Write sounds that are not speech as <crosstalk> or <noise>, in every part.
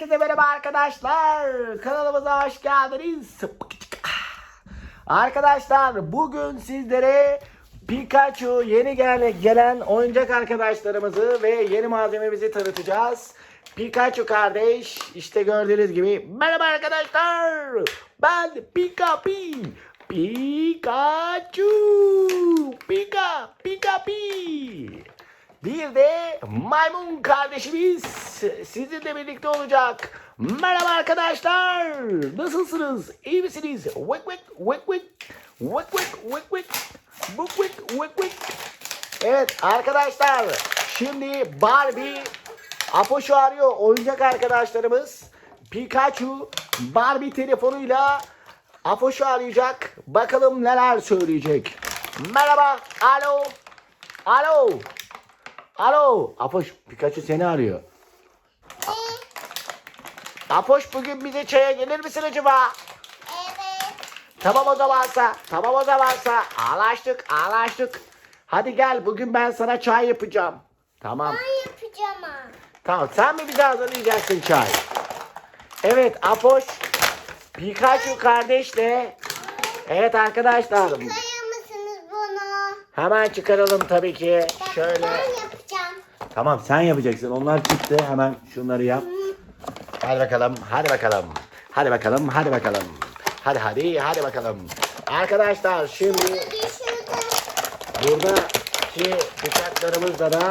Herkese merhaba arkadaşlar. Kanalımıza hoş geldiniz. Arkadaşlar bugün sizlere Pikachu yeni gelen, gelen oyuncak arkadaşlarımızı ve yeni malzememizi tanıtacağız. Pikachu kardeş işte gördüğünüz gibi merhaba arkadaşlar. Ben Pika Pi. Pikachu. Pika Pika Pi. Bir de maymun kardeşimiz sizinle birlikte olacak. Merhaba arkadaşlar. Nasılsınız? İyi misiniz? Wik wik wik wik. Wik wik wik wik. Wik wik wik wik. Evet arkadaşlar. Şimdi Barbie Apoşu arıyor oyuncak arkadaşlarımız. Pikachu Barbie telefonuyla Apoşu arayacak. Bakalım neler söyleyecek. Merhaba. Alo. Alo. Alo. Apoş Pikachu seni arıyor. Apoş bugün bize çaya gelir misin acaba? Evet. Tamam o zamansa. Tamam o zamansa. Anlaştık anlaştık. Hadi gel bugün ben sana çay yapacağım. Tamam. Ben yapacağım ha. Tamam sen mi bize hazırlayacaksın çay? Evet Apoş Pikachu kardeşle Evet arkadaşlar Kaya mısınız bunu? hemen çıkaralım tabii ki. Şöyle. ben yapacağım. Tamam sen yapacaksın. Onlar çıktı. Hemen şunları yap. Hadi bakalım. Hadi bakalım. Hadi bakalım. Hadi bakalım. Hadi hadi hadi bakalım. Arkadaşlar şimdi buradaki bıçaklarımızda da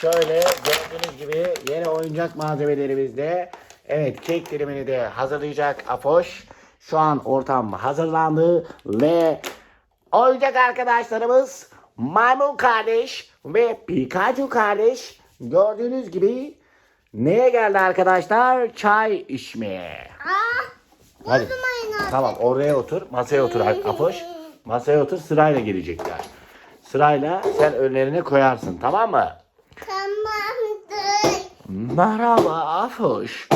şöyle gördüğünüz gibi yeni oyuncak malzemelerimizde evet kek dilimini de hazırlayacak Afoş. Şu an ortam hazırlandı ve oyuncak arkadaşlarımız Maymun kardeş ve Pikachu kardeş gördüğünüz gibi neye geldi arkadaşlar? Çay içmeye. Aa. Hadi. Tamam oraya otur. Masaya otur Apoş. Masaya otur sırayla gelecekler. Sırayla sen önlerine koyarsın tamam mı? Tamamdır. Merhaba Afoş.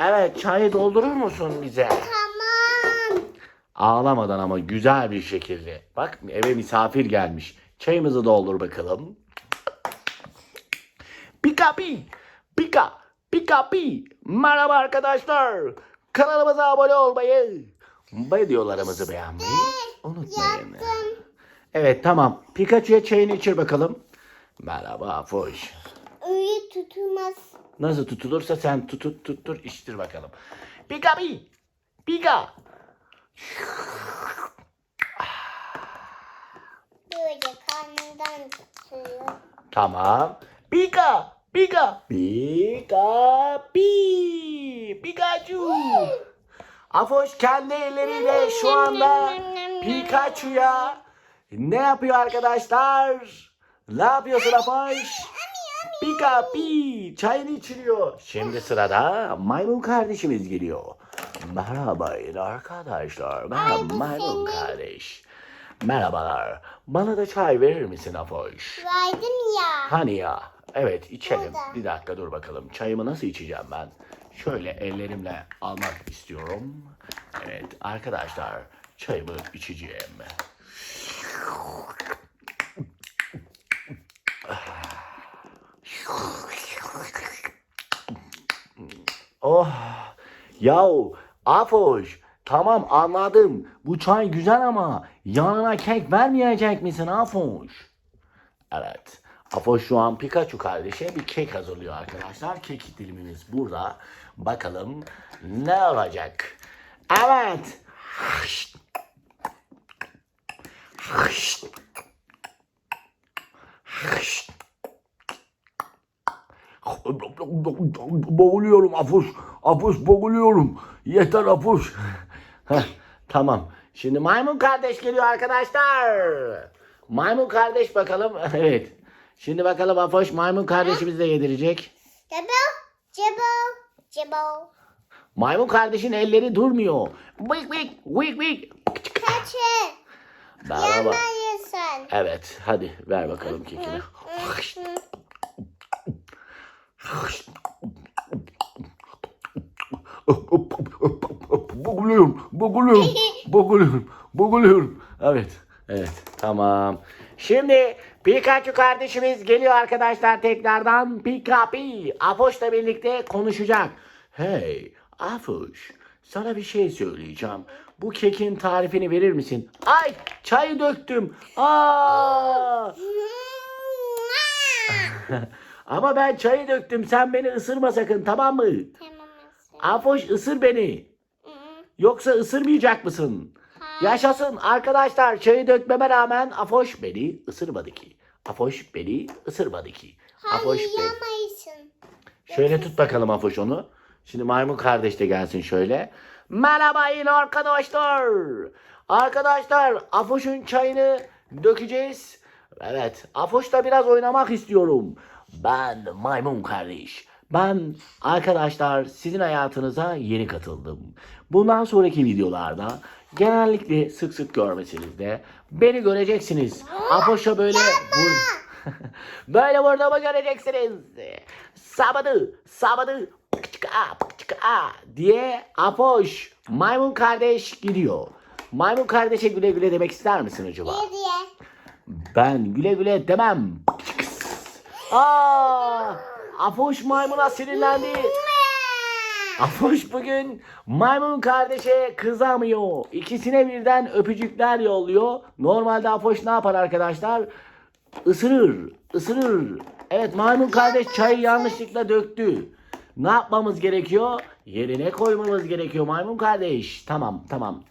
Evet çayı doldurur musun bize? Tamam. Ağlamadan ama güzel bir şekilde. Bak eve misafir gelmiş. Çayımızı doldur bakalım. Pika pi. Pika. Pika pi. Merhaba arkadaşlar. Kanalımıza abone olmayı. Videolarımızı beğenmeyi unutmayın. Evet tamam. Pikachu'ya çayını içir bakalım. Merhaba Afoş. Öyle tutulmaz. Nasıl tutulursa sen tutut tuttur içtir bakalım. Pika pi. Pika. Tamam. Pika. Pika. Pika. Pi. Pikachu. Afoş kendi elleriyle şu anda Pikachu'ya ne yapıyor arkadaşlar? Ne yapıyorsun Afoş? Pika pi çayını içiriyor. Şimdi sırada maymun kardeşimiz geliyor. Merhaba arkadaşlar. Ben maymun kardeş. Merhabalar. Bana da çay verir misin Afoş? Verdim ya. Hani ya? Evet içelim. Burada. Bir dakika dur bakalım. Çayımı nasıl içeceğim ben? Şöyle ellerimle almak istiyorum. Evet arkadaşlar çayımı içeceğim. Oh. Yahu Afoş. Tamam anladım. Bu çay güzel ama yanına kek vermeyecek misin Afoş? Evet. Afoş şu an Pikachu kardeşe bir kek hazırlıyor arkadaşlar. Kek dilimimiz burada. Bakalım ne olacak? Evet. Boğuluyorum Afuş. Afuş boğuluyorum. Yeter Afuş. Heh, tamam. Şimdi maymun kardeş geliyor arkadaşlar. Maymun kardeş bakalım. <laughs> Evet. Şimdi bakalım Afoş maymun kardeşimiz de yedirecek. Cebo. Cebo. Cebo. Maymun kardeşin elleri durmuyor. Vik vik vik vik. Kaçın. Merhaba. Yanmayasın. Evet hadi ver bakalım kekini. <laughs> Boğuluyorum, boğuluyorum, <laughs> boğuluyorum, boğuluyorum. Evet, evet, tamam. Şimdi Pikachu kardeşimiz geliyor arkadaşlar tekrardan. Pika Pi, Apoş'la birlikte konuşacak. Hey Afuş sana bir şey söyleyeceğim. Bu kekin tarifini verir misin? Ay çayı döktüm. Aa! <laughs> Ama ben çayı döktüm. Sen beni ısırma sakın tamam mı? Tamam. Afoş ısır beni. Yoksa ısırmayacak mısın? Yaşasın arkadaşlar çayı dökmeme rağmen Afoş beni ısırmadı ki. Afoş beni ısırmadı ki. Afoş Hayır beni. yamayısın. Şöyle tut bakalım Afoş onu. Şimdi maymun kardeş de gelsin şöyle. Merhaba yine arkadaşlar. Arkadaşlar Afoş'un çayını dökeceğiz. Evet Afoş'la biraz oynamak istiyorum. Ben maymun kardeş. Ben arkadaşlar sizin hayatınıza yeni katıldım. Bundan sonraki videolarda genellikle sık sık görmesinizde beni göreceksiniz. Afoş'a böyle vur- <laughs> Böyle vurduğumu göreceksiniz. Sabadı, sabadı, pıkçıka, pıkçıka diye Apoş, maymun kardeş gidiyor. Maymun kardeşe güle güle demek ister misin acaba? Ne diye? Ben güle güle demem. Aa, Apoş maymuna sinirlendi. Afoş bugün maymun kardeşe kızamıyor. İkisine birden öpücükler yolluyor. Normalde Afoş ne yapar arkadaşlar? Isırır, ısırır. Evet maymun kardeş çayı yanlışlıkla döktü. Ne yapmamız gerekiyor? Yerine koymamız gerekiyor maymun kardeş. Tamam, tamam.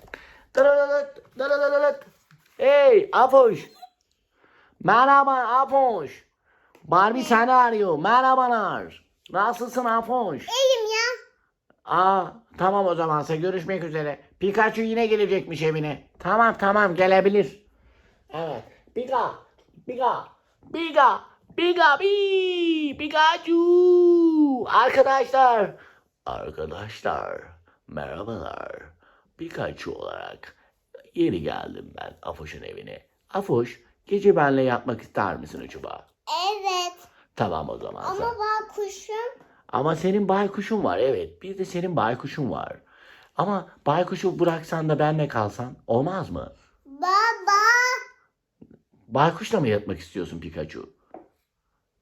Hey Afoş. Merhaba Afoş. Barbie seni arıyor. Merhabalar. Nasılsın Afoş? İyiyim ya. Aa tamam o zamansa görüşmek üzere. Pikachu yine gelecekmiş evine. Tamam tamam gelebilir. Evet. Pika. Pika. Pika. Pika. Pi. Pikachu. Arkadaşlar. Arkadaşlar. Merhabalar. Pikachu olarak yeni geldim ben Afoş'un evine. Afoş gece benle yatmak ister misin acaba? Evet. Tamam o zaman. sen- Ama bak kuşum. ama senin baykuşun var evet. Bir de senin baykuşun var. Ama baykuşu bıraksan da benle kalsan olmaz mı? Baba. Baykuşla mı yatmak istiyorsun Pikachu?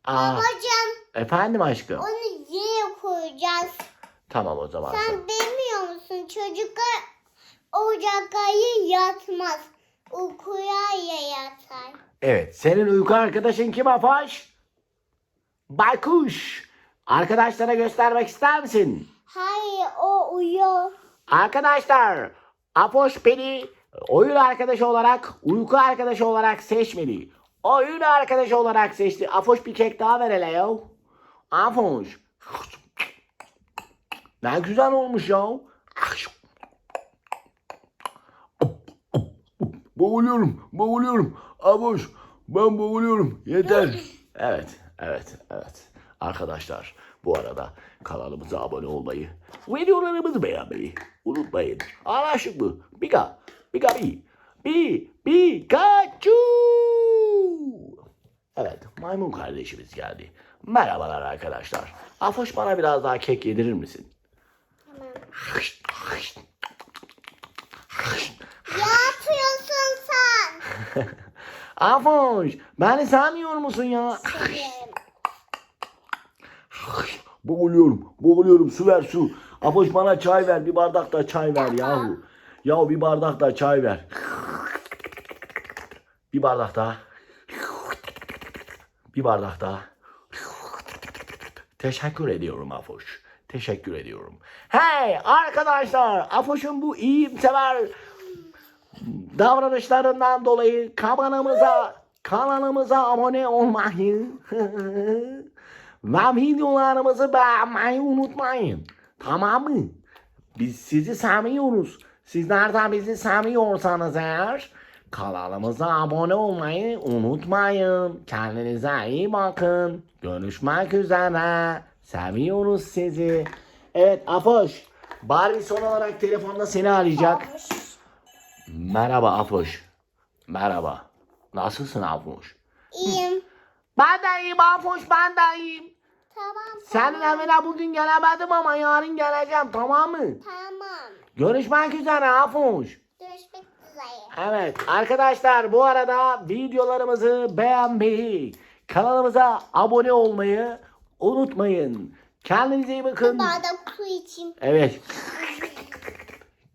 Aa, Babacım efendim aşkım. onu yere koyacağız. Tamam o zaman. Sen bilmiyor musun? Çocuklar ocakayı yatmaz. Uykuya yatar. Evet senin uyku arkadaşın kim Afaş? Baykuş. Arkadaşlara göstermek ister misin? Hayır o uyuyor. Arkadaşlar Afoş beni oyun arkadaşı olarak uyku arkadaşı olarak seçmedi. Oyun arkadaşı olarak seçti. Afoş bir kek daha ver hele ya. <laughs> Ne güzel olmuş ya. Boğuluyorum, boğuluyorum. Afoş, ben boğuluyorum. Yeter. <laughs> Evet, evet, evet. Arkadaşlar bu arada kanalımıza abone olmayı, videolarımızı beğenmeyi unutmayın. Anlaştık mı? Pika, pika pi, pi, Pikachu. Evet, maymun kardeşimiz geldi. Merhabalar arkadaşlar. Afoş bana biraz daha kek yedirir misin? Tamam. <laughs> Yatıyorsun sen. <laughs> Afoş, beni sevmiyor musun ya? Boğuluyorum, boğuluyorum. Su ver su. Apoş bana çay ver. Bir bardak da çay ver yahu. Yahu bir bardak da çay ver. Bir bardak daha. Bir bardak daha. Teşekkür ediyorum Afoş. Teşekkür ediyorum. Hey arkadaşlar. Afoş'un bu iyimsever davranışlarından dolayı kanalımıza kanalımıza abone olmayı ve videolarımızı beğenmeyi unutmayın. Tamam mı? Biz sizi seviyoruz. Sizler de bizi seviyorsanız eğer kanalımıza abone olmayı unutmayın. Kendinize iyi bakın. Görüşmek üzere. Seviyoruz sizi. Evet Afoş. Barbie son olarak telefonda seni arayacak. Merhaba Afoş. Merhaba. Nasılsın Afoş? İyiyim. Ben de iyiyim Afoş ben de iyiyim. Tamam. Senin evine bugün gelemedim ama yarın geleceğim tamam mı? Tamam. Görüşmek üzere Afoş. Görüşmek üzere. Evet arkadaşlar bu arada videolarımızı beğenmeyi, kanalımıza abone olmayı unutmayın. Kendinize iyi bakın. Bardak su için. Evet.